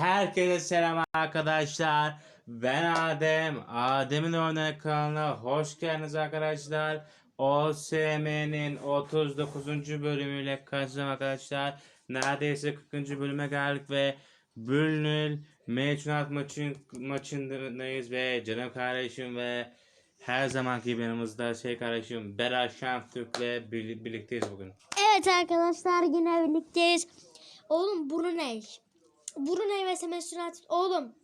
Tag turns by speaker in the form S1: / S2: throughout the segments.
S1: Herkese selam arkadaşlar. Ben Adem. Adem'in Örnek kanalına hoş geldiniz arkadaşlar. OSM'nin 39. bölümüyle karşınızdayım arkadaşlar. Neredeyse 40. bölüme geldik ve Bülnül Mecnunat maçın, maçındayız ve canım kardeşim ve her zamanki yanımızda şey kardeşim Berat Şentürk'le bir- birlikteyiz bugün.
S2: Evet arkadaşlar yine birlikteyiz. Oğlum Brunei. Brunei ve Semestrat. Oğlum.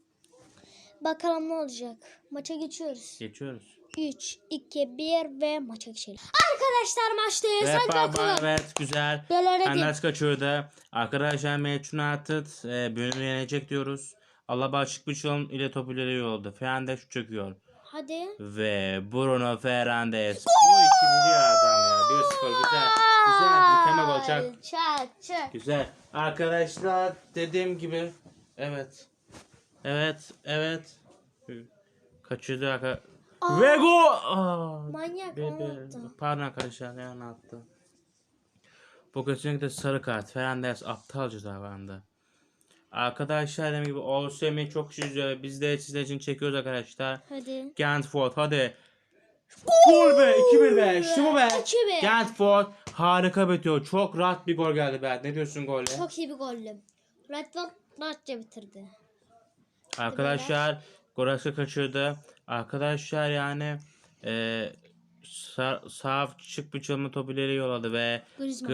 S2: Bakalım ne olacak. Maça geçiyoruz.
S1: Geçiyoruz.
S2: 3, 2, 1 ve maça geçelim. Arkadaşlar maçtayız. Hadi bakalım.
S1: evet güzel. Andas kaçırdı. Arkadaşlar United e, bölümü yenecek diyoruz. Alaba açık bir çalım ile topu ileri oldu. Fernandes şut çekiyor.
S2: Hadi.
S1: Ve Bruno Fernandes. Bu işi biliyor adam ya. 1-0 güzel. Güzel. Mükemmel gol. Çak.
S2: Çak çak.
S1: Güzel. Arkadaşlar dediğim gibi. Evet. Evet. Evet. Kaçırdı arkadaşlar. Ve gol. Aa,
S2: Manyak
S1: bir-
S2: attı.
S1: Pardon arkadaşlar ne attı. Bu kesinlikle sarı kart. Fernandes aptalca davrandı. Arkadaşlar dediğim gibi OSM'i çok üzüyor. Biz de sizler için çekiyoruz arkadaşlar.
S2: Hadi.
S1: Gantford hadi. Gol be 2-1 be. Bu be.
S2: 2-1.
S1: Gantford harika bitiyor. Çok rahat bir gol geldi be. Ne diyorsun golle?
S2: Çok iyi bir gollü. Redford rahatça bitirdi.
S1: Arkadaşlar Goretzka kaçırdı. Arkadaşlar yani e, sağ, sağ çık bir çalımı topu ileri yolladı ve
S2: Griezmann.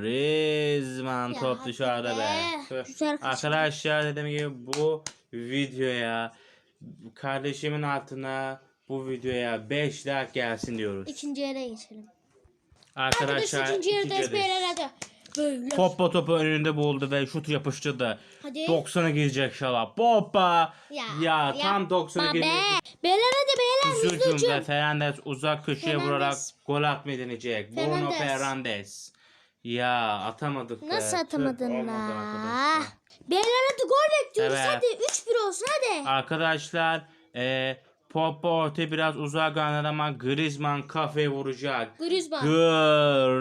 S1: Griezmann
S2: Ya
S1: top
S2: hadi
S1: dışarıda be.
S2: be.
S1: Arkadaşlar dediğim gibi bu videoya kardeşimin altına bu videoya 5 like gelsin diyoruz.
S2: İkinci yere geçelim.
S1: Arkadaşlar
S2: Arkadaşlar ikinci. Beyler hadi. Böyle.
S1: Poppa topu önünde buldu ve şut yapıştırdı.
S2: Hadi.
S1: 90'a girecek şalap. Poppa.
S2: Ya,
S1: Ya, tam
S2: yapma
S1: 90'a
S2: be.
S1: girecek.
S2: Beyler hadi beyler.
S1: Hücum ve
S2: Hücum.
S1: Fernandes uzak köşeye
S2: Fernandes.
S1: vurarak gol atmayı deneyecek. Bruno.
S2: Fernandes.
S1: Ya atamadık be.
S2: Nasıl atamadın la? Beyler hadi gol bekliyoruz.
S1: Evet.
S2: Hadi 3-1 olsun hadi.
S1: Arkadaşlar e, Poppa ortaya biraz uzak gönderdi ama Griezmann kafeye vuracak.
S2: Griezmann.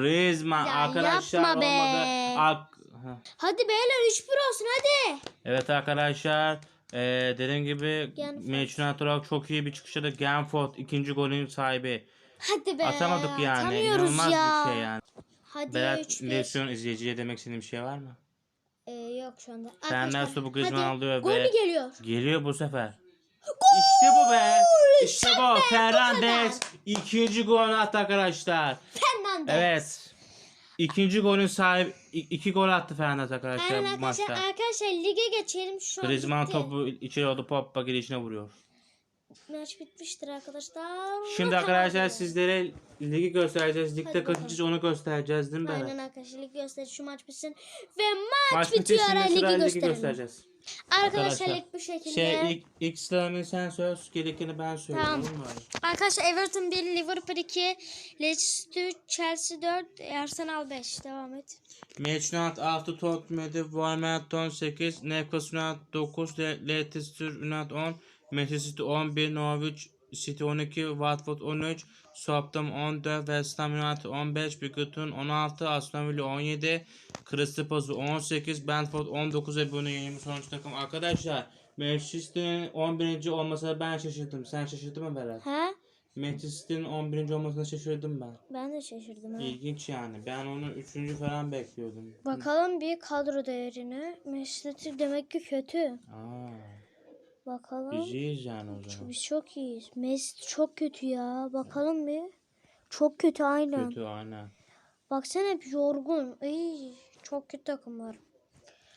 S1: Griezmann
S2: Ya
S1: arkadaşlar
S2: yapma be.
S1: olmadı. Ak- Ha.
S2: Hadi beyler 3-1 olsun hadi.
S1: Evet arkadaşlar e, dediğim gibi. Manchester United çok iyi bir çıkışta da Genford ikinci golün sahibi.
S2: Hadi be.
S1: Atamadık yani.
S2: Atamıyoruz
S1: İnanılmaz
S2: ya.
S1: bir şey yani.
S2: Hadi
S1: Berat
S2: 3-1.
S1: Lesiyon izleyiciye demek istediğin bir şey var mı?
S2: Ee, yok şu anda. Arkadaşlar,
S1: topu Griezmann alıyor
S2: Gol
S1: ve-
S2: mü geliyor?
S1: Geliyor bu sefer. İşte bu be. İşte bu. Fernandes ikinci golünü attı arkadaşlar.
S2: Fernandes.
S1: Evet. İkinci golün sahibi i- iki gol attı Fernandes arkadaşlar
S2: Aynen
S1: bu
S2: arkadaşlar,
S1: maçta.
S2: arkadaşlar lige geçelim şu an.
S1: Griezmann
S2: bitti.
S1: topu içeri oldu Poppa girişine vuruyor.
S2: Maç bitmiştir arkadaşlar.
S1: Şimdi arkadaşlar sizlere ligi göstereceğiz. Ligde kaçıncıyız onu göstereceğiz değil mi Berat?
S2: Aynen arkadaşlar lig göster şu maç bitsin. Ve maç,
S1: Maç
S2: bitiyor ara ligi
S1: ligi
S2: gösterelim.
S1: göstereceğiz.
S2: Arkadaşlar,
S1: Arkadaşlar,
S2: lig bu şekilde.
S1: Şey ilk, ilk sıralamayı sen söyle, gerekeni ben söyleyeyim.
S2: Tamam. Arkadaşlar Everton 1, Liverpool 2, Leicester 3, Chelsea 4, Arsenal 5. Devam et.
S1: Manchester United 6, Tottenham 7, Wolverhampton 8, Newcastle United 9, Le- Leicester United 10, Manchester City 11, Norwich City 12, Watford 13, Southampton 14, West Ham United 15, Brighton 16, Aston Villa 17, Crystal Palace 18, Brentford 19 ve bunu yeni sonuç takım. Arkadaşlar Manchester'ın 11. olmasına ben şaşırdım. Sen şaşırdın mı Berat?
S2: Ha?
S1: Manchester'ın 11. olmasına şaşırdım ben.
S2: Ben de şaşırdım ha.
S1: İlginç yani. Ben onu 3. falan bekliyordum.
S2: Bakalım bir kadro değerine. Manchester demek ki kötü.
S1: Aa,
S2: Bakalım.
S1: biz iyiyiz yani o zaman.
S2: Biz çok iyiyiz. Messi çok kötü ya. Bakalım bir. Çok kötü aynen.
S1: Kötü aynen.
S2: Baksana hep yorgun. Ay, çok kötü takım var.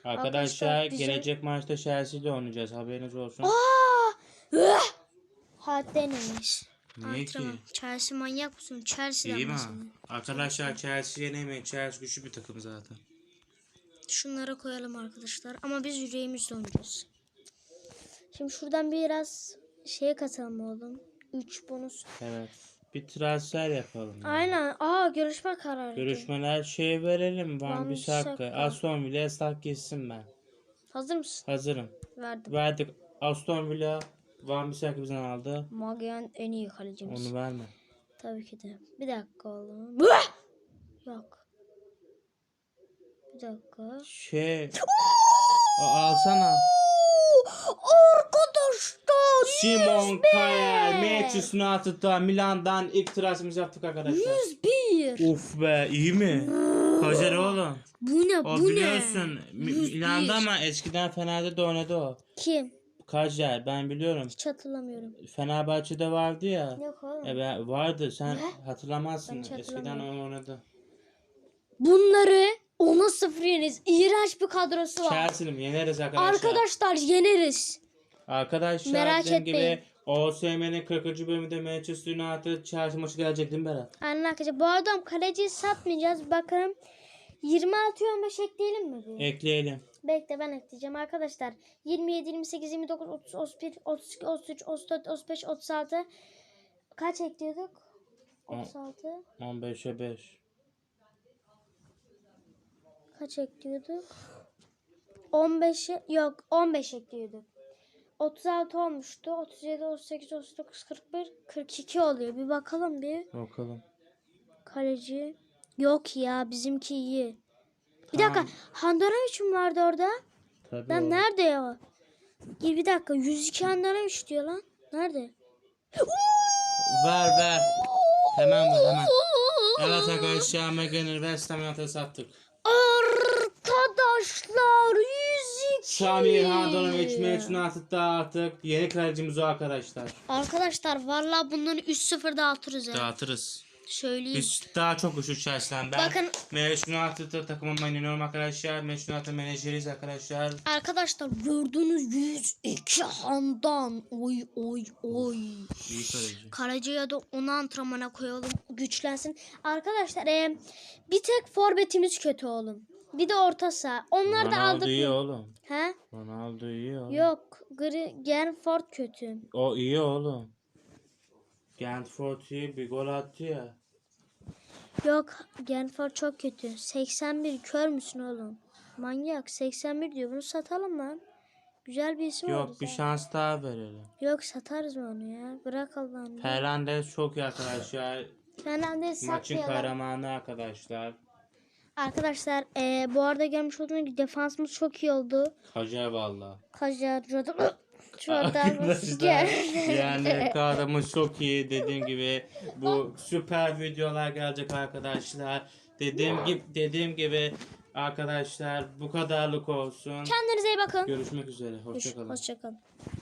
S1: Arkadaşlar
S2: Arkadaşlar bizim-
S1: gelecek maçta Chelsea ile oynayacağız. Haberiniz olsun.
S2: Hatta neymiş?
S1: Niye ki?
S2: Antrenman. Chelsea manyak mısın? Chelsea'den
S1: İyi mi? Arkadaşlar Chelsea yenemeyin. Chelsea güçlü bir takım zaten.
S2: Şunlara koyalım arkadaşlar. Ama biz yüreğimizle oynayacağız. Şimdi şuradan biraz şeye katalım oğlum. 3 bonus.
S1: Evet. Bir transfer yapalım. yani.
S2: Aynen. Aa görüşme kararı.
S1: Görüşmeler şey verelim. Van Bissaka.
S2: Bissaka.
S1: Aston Villa Eslak gitsin ben.
S2: Hazır mısın?
S1: Hazırım.
S2: Verdim.
S1: Verdik. Aston Villa Van Bissaka bizden aldı.
S2: Magen en iyi kalecimiz.
S1: Onu verme.
S2: Tabii ki de. Bir dakika oğlum. Yok. Bir dakika.
S1: Şey alsana.
S2: Arkadaşlar
S1: Simon
S2: 101.
S1: Kaya, Manchester United'da Milan'dan ilk transferimizi yaptık arkadaşlar.
S2: 101.
S1: Uf be iyi mi? Kacer oğlum.
S2: Bu ne
S1: O
S2: bu ne?
S1: biliyorsun Mi-
S2: 101.
S1: Milan'da ama eskiden Fener'de de oynadı o.
S2: Kim?
S1: Kacer ben biliyorum.
S2: Hiç hatırlamıyorum.
S1: Fenerbahçe'de vardı ya.
S2: Yok oğlum.
S1: E ben- vardı sen
S2: Ne?
S1: hatırlamazsın. Eskiden o oynadı.
S2: Bunları ona sıfır yeniriz. İğrenç bir kadrosu var.
S1: Chelsea'nim yeneriz arkadaşlar.
S2: Arkadaşlar yeneriz.
S1: Arkadaşlar
S2: Merak
S1: dediğim
S2: etmeyin.
S1: gibi OSM'nin 40. bölümünde Manchester United Chelsea maçı gelecek değil mi Berat?
S2: Aynen arkadaşlar. Bu arada kaleciyi satmayacağız. Bakalım 26 15 ekleyelim mi? bir?
S1: Ekleyelim.
S2: Bekle ben ekleyeceğim arkadaşlar. 27, 28, 29, 30, 31, 32, 33, 34, 35, 36. Kaç ekliyorduk?
S1: On-
S2: 36.
S1: 15'e 5.
S2: Kaç ekliyorduk? 15'e yok 15 ekliyorduk. 36 olmuştu. 37, 38, 39, 41, 42 oluyor. Bir bakalım bir.
S1: Bakalım.
S2: Kaleci. Yok ya bizimki iyi. Bir
S1: Tamam.
S2: dakika. Handanovic mi vardı orada?
S1: Tabii
S2: Lan
S1: oğlum.
S2: nerede ya? Gir bir dakika. 102 Handanovic diyor lan. Nerede?
S1: Ver ver. Hemen ver hemen. Evet arkadaşlar Megan'ı West Ham United'a sattık.
S2: Arkadaşlar 102.
S1: Samir Handanovic Manchester United'da artık yeni kalecimiz o arkadaşlar.
S2: Arkadaşlar valla bunları 3-0 dağıtırız ya.
S1: Dağıtırız.
S2: Söyleyeyim.
S1: Biz daha çok güçlü Chelsea'den. Ben
S2: Bakın-
S1: Manchester United'da takımıma inanıyorum arkadaşlar. Manchester United menajeriyiz arkadaşlar.
S2: Arkadaşlar gördüğünüz 102 handan. Oy oy oy.
S1: İyi kaleci.
S2: Kaleciye de onu antrenmana koyalım. Güçlensin. Arkadaşlar e, bir tek forvetimiz kötü oğlum. Bir de orta saha. Onları da
S1: Ronaldo
S2: aldık.
S1: iyi oğlum.
S2: He?
S1: Ronaldo iyi oğlum.
S2: Yok. Gri, Genford kötü.
S1: O iyi oğlum. Gentford iyi bir gol attı ya.
S2: Yok. Genford çok kötü. 81 kör müsün oğlum? Manyak. 81 diyor. Bunu satalım lan. Güzel bir isim oldu.
S1: Yok bir
S2: zaten.
S1: şans daha verelim.
S2: Yok satarız mı onu ya? Bırak Allah'ını.
S1: Fernandez çok iyi arkadaşlar.
S2: Fernandez
S1: Maçın
S2: satmayalım.
S1: kahramanı arkadaşlar.
S2: Arkadaşlar eee, bu arada görmüş olduğunuz gibi defansımız çok iyi oldu.
S1: Kacar valla.
S2: Kajar,
S1: Arkadaşlar yani kadromuz çok iyi dediğim gibi bu süper videolar gelecek arkadaşlar. Dediğim gibi dediğim gibi arkadaşlar bu kadarlık olsun.
S2: Kendinize iyi bakın.
S1: Görüşmek üzere. Hoşçakalın.
S2: Hoşçakalın.